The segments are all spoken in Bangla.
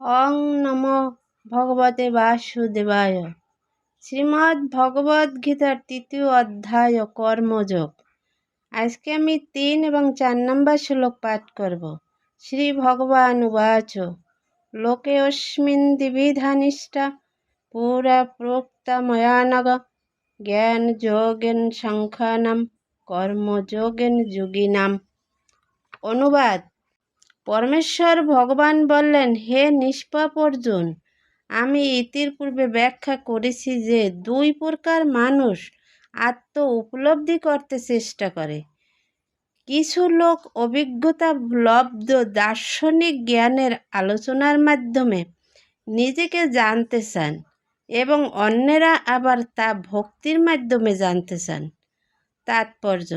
অং নম ভগবতে বাসুদেবায়। শ্রীমদ্ ভগবদ গীতার তৃতীয় অধ্যায় কর্মযোগ। আজকে আমি তিন এবং চার নম্বর শ্লোক পাঠ করব। শ্রী ভগবান উবাচ, লোকে অস্মিন দ্বিবিধানিষ্ঠা, পুরা প্রোক্তা ময়ানগ জ্ঞান যোগেন সংখ্যানাম কর্মযোগেন যোগিনাম। অনুবাদ পরমেশ্বর ভগবান বললেন, হে নিষ্পাপ অর্জুন, আমি ইতির পূর্বে ব্যাখ্যা করেছি যে দুই প্রকার মানুষ আত্ম উপলব্ধি করতে চেষ্টা করে। কিছু লোক অভিজ্ঞতা, লব্ধ, দার্শনিক জ্ঞানের আলোচনার মাধ্যমে নিজেকে জানতে চান এবং অন্যেরা আবার তা ভক্তির মাধ্যমে জানতে চান। তাৎপর্য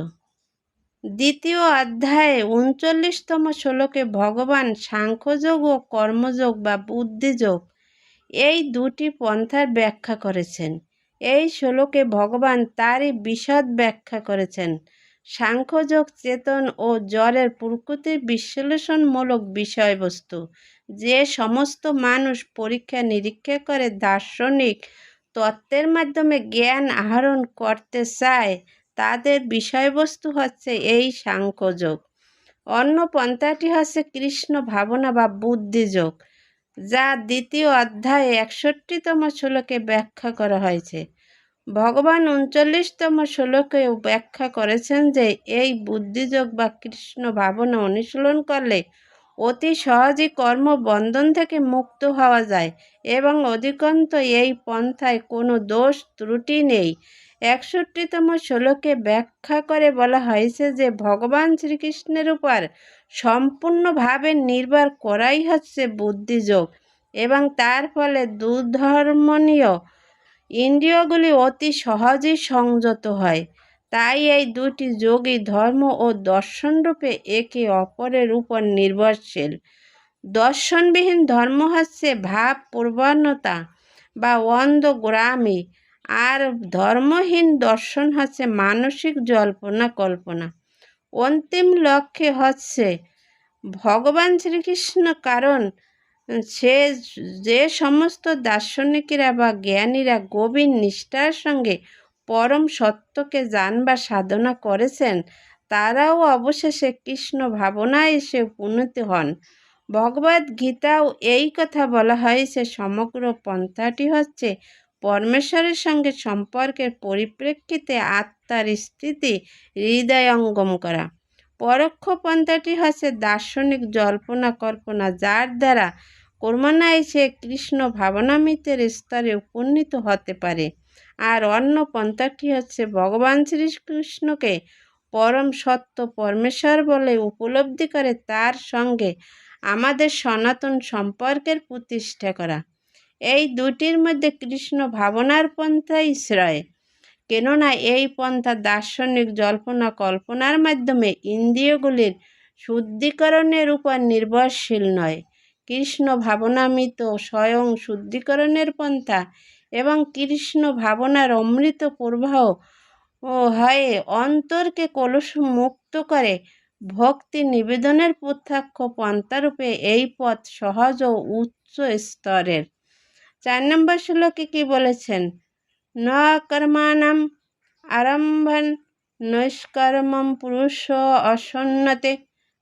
দ্বিতীয় অধ্যায়ে উনচল্লিশতম শ্লোকে ভগবান সাংখ্যযোগ ও কর্মযোগ বা বুদ্ধিযোগ এই দুটি পন্থার ব্যাখ্যা করেছেন। এই শ্লোকে ভগবান তারই বিশদ ব্যাখ্যা করেছেন। সাংখ্যযোগ, চেতন ও জ্বরের প্রকৃতির বিশ্লেষণমূলক বিষয়বস্তু। যে সমস্ত মানুষ পরীক্ষা নিরীক্ষা করে দার্শনিক তত্ত্বের মাধ্যমে জ্ঞান আহরণ করতে চায় তাদের বিষয়বস্তু হচ্ছে এই সাংখ্যযোগ। অন্য পন্থাটি হচ্ছে কৃষ্ণ ভাবনা বা বুদ্ধিযোগ, যা দ্বিতীয় অধ্যায়ে একষট্টিতম শ্লোকে ব্যাখ্যা করা হয়েছে। ভগবান উনচল্লিশতম শ্লোকেও ব্যাখ্যা করেছেন যে এই বুদ্ধিযোগ বা কৃষ্ণ ভাবনা অনুশীলন করলে অতি সহজেই কর্মবন্ধন থেকে মুক্ত হওয়া যায় এবং অধিকন্ত এই পন্থায় কোনো দোষ ত্রুটি নেই। একষট্টিতম শ্লোকে ব্যাখ্যা করে বলা হয়েছে যে, ভগবান শ্রীকৃষ্ণের উপর সম্পূর্ণভাবে নির্ভর করাই হচ্ছে বুদ্ধিযোগ এবং তার ফলে দুধর্মনীয় ইন্দ্রিয়গুলি অতি সহজেই সংযত হয়। তাই এই দুটি যোগী ধর্ম ও দর্শনরূপে একে অপরের উপর নির্ভরশীল। দর্শনবিহীন ধর্ম হচ্ছে ভাব প্রবণতা বা অন্ধগ্রামী আর ধর্মহীন দর্শন হচ্ছে মানসিক জল্পনা কল্পনা। অন্তিম লক্ষ্যে হচ্ছে ভগবান শ্রীকৃষ্ণ, কারণ সে যে সমস্ত দার্শনিকেরা বা জ্ঞানীরা গভীর নিষ্ঠার সঙ্গে পরম সত্যকে জানবার সাধনা করেছেন, তারাও অবশেষে কৃষ্ণ ভাবনায় এসে উপনীত হন। ভগবদ গীতাও এই কথা বলা হয়েছে, সমগ্র পন্থাটি হচ্ছে পরমেশ্বরের সঙ্গে সম্পর্কের পরিপ্রেক্ষিতে আত্মার স্থিতি হৃদয়ঙ্গম করা। পরোক্ষ পন্থাটি হচ্ছে দার্শনিক জল্পনা কল্পনা, যার দ্বারা কর্মনায় সে কৃষ্ণ ভাবনামিতের স্তরে উপনীত হতে পারে। আর অন্য পন্থাটি হচ্ছে ভগবান শ্রীকৃষ্ণকে পরম সত্য পরমেশ্বর বলে উপলব্ধি করে, তার সঙ্গে আমাদের সনাতন সম্পর্কের প্রতিষ্ঠা করা। এই দুটির মধ্যে কৃষ্ণ ভাবনার পন্থাই শ্রয় কেননা এই পন্থা দার্শনিক জল্পনা কল্পনার মাধ্যমে ইন্দ্রিয়গুলির শুদ্ধিকরণের উপর নির্ভরশীল নয়। কৃষ্ণ ভাবনামিত স্বয়ং শুদ্ধিকরণের পন্থা এবং কৃষ্ণ ভাবনার অমৃত প্রবাহ হয়ে অন্তরকে কলস মুক্ত করে ভক্তি নিবেদনের প্রত্যক্ষ পন্থারূপে এই পথ সহজ ও উচ্চ স্তরের। চার নম্বর শ্লোকে কি বলেছেন? ন কর্মাণম আরম্ভন নৈষ্কর্মম পুরুষ অসন্নতে,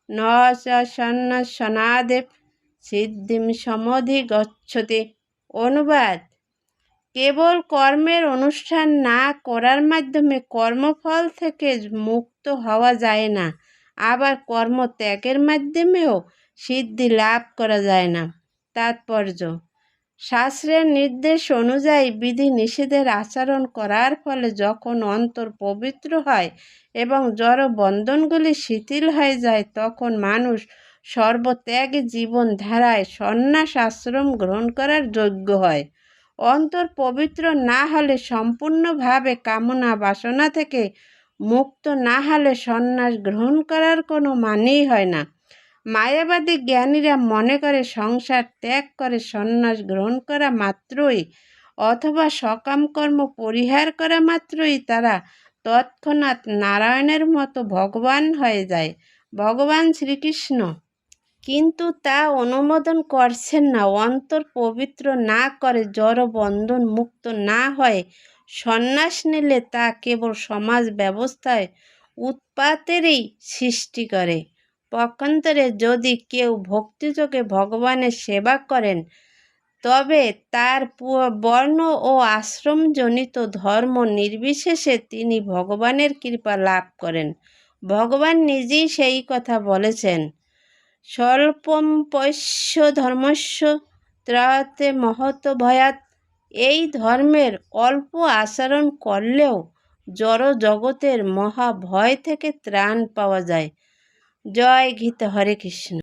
ন সন্ন সনাদেব সিদ্ধিম সমধি গচ্ছতে। অনুবাদ, কেবল কর্মের অনুষ্ঠান না করার মাধ্যমে কর্মফল থেকে মুক্ত হওয়া যায় না, আবার কর্ম ত্যাগের মাধ্যমেও সিদ্ধি লাভ করা যায় না। তাৎপর্য শাস্ত্রের নির্দেশ অনুযায়ী বিধি নিষেধের আচরণ করার ফলে যখন অন্তর পবিত্র হয় এবং জড় বন্ধনগুলি শিথিল হয়ে যায়, তখন মানুষ সর্বত্যাগী জীবনধারায় সন্ন্যাস আশ্রম গ্রহণ করার যোগ্য হয়। অন্তর পবিত্র না হলে সম্পূর্ণভাবে কামনা বাসনা থেকে মুক্ত না হলে সন্ন্যাস গ্রহণ করার কোনো মানেই হয় না। মায়াবাদী জ্ঞানীরা মনে করে সংসার ত্যাগ করে সন্ন্যাস গ্রহণ করা মাত্রই অথবা সকাম কর্ম পরিহার করা মাত্রই তারা তৎক্ষণাৎ নারায়ণের মতো ভগবান হয়ে যায়। ভগবান শ্রীকৃষ্ণ। কিন্তু তা অনুমোদন করছেন না, অন্তর পবিত্র না করে জড় বন্ধন মুক্ত না হয় সন্ন্যাস নিলে তা কেবল সমাজ ব্যবস্থায় উৎপাতেরই সৃষ্টি করে। পক্ষান্তরে যদি কেউ ভক্তিযোগে ভগবানের সেবা করেন, তবে তার বর্ণ ও আশ্রমজনিত ধর্ম নির্বিশেষে তিনি ভগবানের কৃপা লাভ করেন। ভগবান নিজেই সেই কথা বলেছেন, স্বল্পম পৈশ্য ধর্মস্য ত্রাতে মহত ভয়াত এই ধর্মের অল্প আচরণ করলেও জড় জগতের মহা ভয় থেকে ত্রাণ পাওয়া যায়। জয় গীতা হরে কৃষ্ণ।